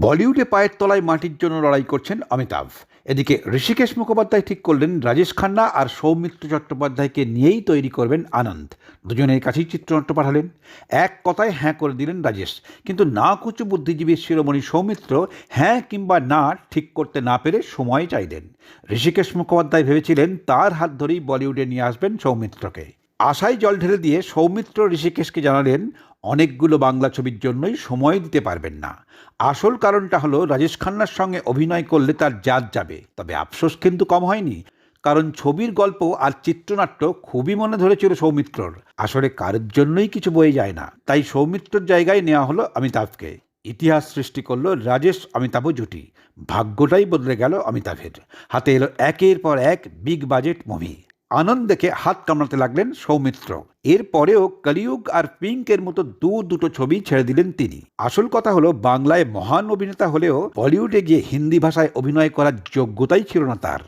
বলিউডে পায়ের তলায় মাটির জন্য লড়াই করছেন অমিতাভ। এদিকে ঋষিকেশ মুখোপাধ্যায় ঠিক করলেন, রাজেশ খান্না আর সৌমিত্র চট্টোপাধ্যায়কে নিয়েই তৈরি করবেন আনন্দ। দুজনের কাছেই চিত্রনাট্য পাঠালেন। এক কথায় হ্যাঁ করে দিলেন রাজেশ। কিন্তু না কুচু বুদ্ধিজীবী শিরোমণি সৌমিত্র হ্যাঁ কিংবা না ঠিক করতে না পেরে সময় চাইলেন। ঋষিকেশ মুখোপাধ্যায় ভেবেছিলেন তার হাত ধরেই বলিউডে নিয়ে আসবেন সৌমিত্রকে। আশায় জল ঢেলে দিয়ে সৌমিত্র ঋষিকেশকে জানালেন, অনেকগুলো বাংলা ছবির জন্যই সময় দিতে পারবেন না। আসল কারণটা হলো রাজেশ খান্নার সঙ্গে অভিনয় করলে তার জাত যাবে। তবে আফসোস কিন্তু কম হয়নি। কারণ ছবির গল্প আর চিত্রনাট্য খুবই মনে ধরেছিল সৌমিত্রর। আসলে কারোর জন্যই কিছু বয়ে যায় না। তাই সৌমিত্রর জায়গায় নেওয়া হলো অমিতাভকে। ইতিহাস সৃষ্টি করল রাজেশ অমিতাভ জুটি। ভাগ্যটাই বদলে গেল অমিতাভের। হাতে এলো একের পর এক বিগ বাজেট মুভি। আনন্দ দেখে হাত কামড়াতে লাগলেন সৌমিত্র। এরপরেও কলিযুগ আর পিঙ্কের মতো দু দুটো ছবি ছেড়ে দিলেন তিনি। আসল কথা হলো, বাংলায় মহান অভিনেতা হলেও বলিউডে গিয়ে হিন্দি ভাষায় অভিনয় করার যোগ্যতাই ছিল না তার।